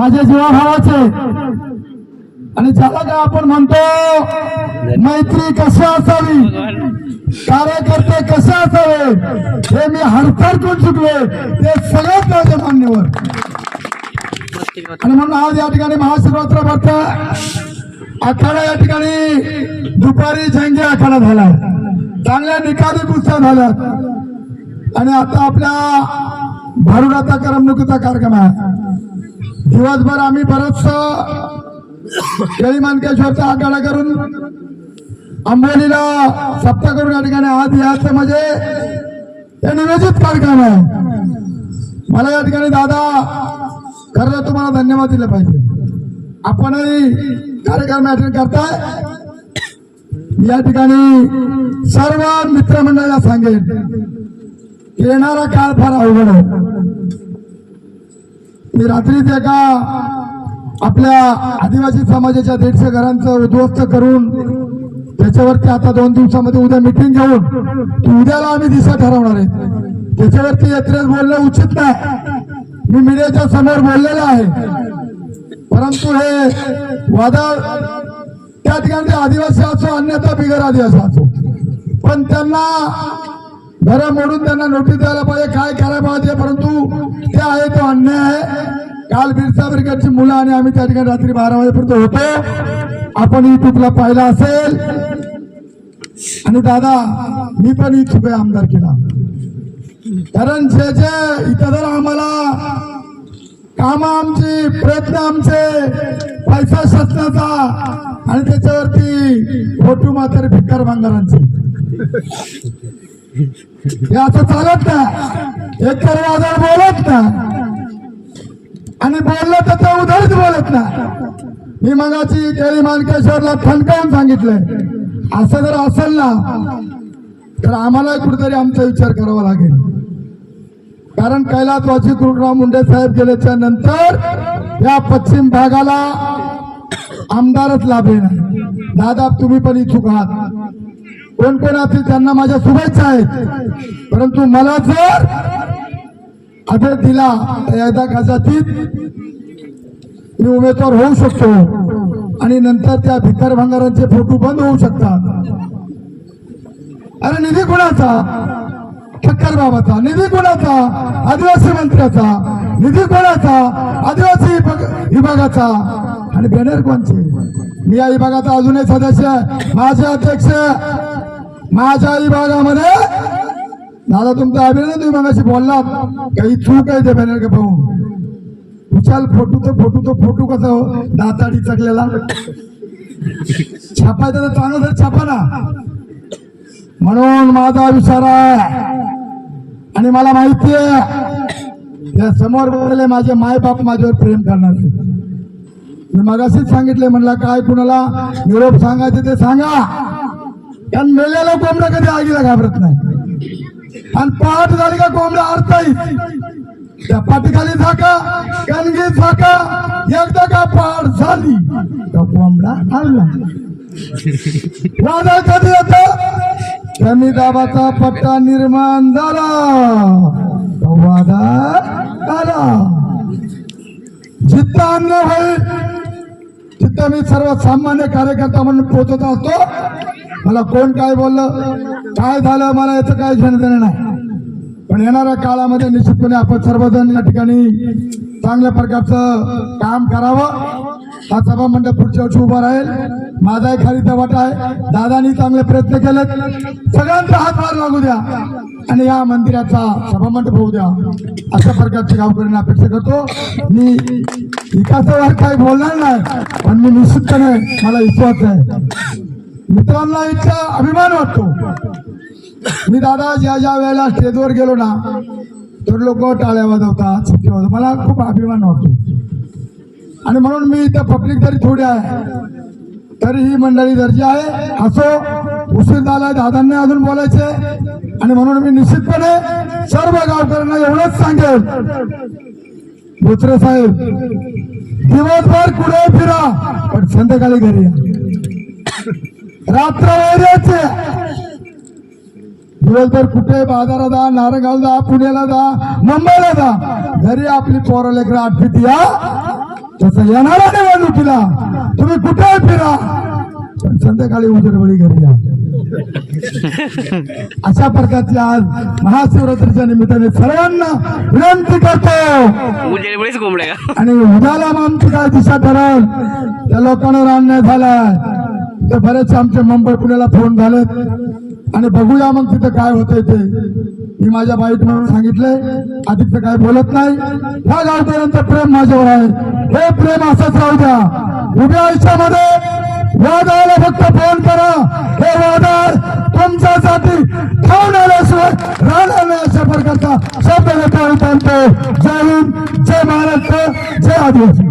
माझ्या जीवाभावाचे आणि ज्याला का आपण म्हणतो मैत्री कशी असावी? कार्यकर्ते कसे असावे? हे मी हरफर करून चुकले ते सगळ्यात माझ्या मान्यवर. आणि म्हणून आज या ठिकाणी महाशिवरात्र भरत आखाडा या ठिकाणी दुपारी झेंगे आखाडा झाला. चांगल्या निकाली कुस्त्या झाल्यात आणि आता आपल्या भारुडाचा करमणुकीचा कार्यक्रम आहे. दिवसभर आम्ही बरच केळी मानकेश्वरचा आखाडा करून आंबोलीला सप्ताह करून या ठिकाणी आज याचं म्हणजे हे नियोजित कार्यक्रम आहे. मला या ठिकाणी दादा खरं तुम्हाला धन्यवाद दिले पाहिजे. आपणही कार्यक्रम अटेंड करताय. या ठिकाणी सर्व मित्रमंडळाला सांगेन येणारा काळ फार अवघड आहे. मी रात्रीच एका आपल्या आदिवासी समाजाच्या दीडशे घरांचं उद्ध्वस्त करून त्याच्यावरती आता दोन दिवसामध्ये उद्या मिटिंग घेऊन की उद्याला आम्ही दिशा ठरवणार आहे. त्याच्यावरती यात्रेत बोलणं उचित नाही. मी मीडियाच्या समोर बोललेलं आहे. परंतु हे वादळ त्या ठिकाणी आदिवासी असो अन्यथा बिगर आदिवासी असो. पण त्यांना घरं मोडून त्यांना नोटीस द्यायला पाहिजे. काय करायला पाहिजे? परंतु ते आहे तो अन्याय आहे. काल बिरसा ब्रिगेडची मुलं आणि आम्ही त्या ठिकाणी रात्री बारा वाजेपर्यंत होतो. आपण युट्यूबला पाहिला असेल. आणि दादा मी पण इच्छुक आहे आमदार केला कारण जे जे इथं जर आम्हाला काम आमची प्रयत्न आमचे पैसा शासनाचा आणि त्याच्यावरती फोटो मात्र भिकार भांगारांचे. हे असं चालत ना एक तर वादळ बोलत ना आणि बोललं तर ते उधळच बोलत ना मी मगाची केळी मानकेश्वरला थणकावून सांगितलंय. असं जर असेल ना तर आम्हाला कुठेतरी आमचा विचार करावा लागेल. कारण कैलासवासी गुरुराव मुंडे साहेब गेल्याच्यानंतर या पश्चिम भागाला आमदारच लाभले नाही दादा तुम्ही पण इच्छुक आहात. कोण कोण असतील त्यांना माझ्या शुभेच्छा आहेत. परंतु मला जर आदेश दिला एकदा कदाचित मी उमेदवार होऊ शकतो आणि नंतर त्या भिकार भंगारांचे फोटो बंद होऊ शकतात. अरे निधी कोणाचा? ठक्कर बाबाचा. निधी कोणाचा? आदिवासी मंत्र्याचा. निधी कोणाचा? आदिवासी विभागाचा. आणि बॅनर कोणचे? मी या विभागाचा अजूनही सदस्य आहे. माझे अध्यक्ष माझ्या विभागामध्ये दादा तुमचं अभिनंदन तुम्ही मगाशी बोललात. काही चूक आहे ते बॅनर का पाहून. विशाल फोटो तर फोटो तो फोटो कसा हो? दाताडी चकलेला. छापायचा तर चांगला तर छापा ना. म्हणून माझा विचार आहे आणि मला माहिती आहे या समोर बोलले माझे माय बाप माझ्यावर प्रेम करणार मी मगाशीच सांगितले म्हणला काय कुणाला निरोप सांगायचे ते सांगा. कारण मेलेला कोंबडा कधी आगीला घाबरत नाही. आणि पहाट झाली का कोंबडा अडताई त्या पाठीखाली झाका कणगी झाका एकदा का पहाट झाली तर कोंबडा हरला वादळ कधी येत? कमी दाबाचा पट्टा निर्माण झाला. तो वादळ आला. जिथं अन्न होईल. तिथं मी सर्वसामान्य कार्यकर्ता म्हणून पोहोचत असतो मला कोण काय बोललं? काय झालं? मला याचं काय घेणं देणं नाही. पण येणाऱ्या काळामध्ये निश्चितपणे आपण सर्वजण या ठिकाणी चांगल्या प्रकारचं काम करावं. हा सभा मंडळ पुढच्या वर्षी उभा राहील. माझाही खाली वाटा आहे. दादानी चांगले प्रयत्न केलेत. सगळ्यांचा हातभार लागू द्या. आणि या मंदिराचा सभामंडप होऊ द्या. अशा प्रकारची गावकऱ्यांना अपेक्षा करतो. मी विकासावर काही बोलणार नाही पण मी निश्चितपणे मला विश्वास आहे. मित्रांना इतका अभिमान वाटतो. मी दादा ज्या ज्या वेळेला स्टेजवर गेलो ना तर लोक टाळ्या वाजवतात सुट्टी वाजवतात. मला खूप अभिमान वाटतो. आणि म्हणून मी इथं पब्लिक जरी थोडी आहे. तरी ही मंडळी दर्जा आहे. असो उशीर झालाय दादांनी अजून बोलायचे आणि म्हणून मी निश्चितपणे सर्व गावकऱ्यांना एवढंच सांगेल. बोचरे साहेब दिवसभर कुठे फिरा पण संध्याकाळी घरी या. रात्र वैराचे दिवसभर कुठे बाजारात जा नारगाव जा पुण्याला जा मुंबईला जा. घरी आपली पोरं लेकरं आठवीत या. तसं येणाऱ्या निवडणुकीला. तुम्ही कुठे फिरा. पण संध्याकाळी उजरबळी घरी या. अशा प्रकारची आज महाशिवरात्रीच्या निमित्ताने सर्वांना विनंती करतो. आणि उद्याला आमची काय दिशा ठरल? त्या लोकांवर अन्याय झालाय. ते बरेचसे आमचे मुंबई पुण्याला फोन झालेत आणि बघूया मग तिथं काय होतंय ते. मी माझ्या बाईक म्हणून सांगितलंय. अधिक तर काय बोलत नाही. ह्या गावकऱ्यांचं प्रेम माझ्यावर आहे. हे प्रेम असंच राहू द्या. उभ्या आयुष्यामध्ये वादाला फक्त फोन करा. हे वादार तुमच्यासाठी ठेवून आल्याशिवाय राहणार नाही अशा प्रकारचा शब्द घेतो जय हिंद जय महाराष्ट्र जय आदिवासी.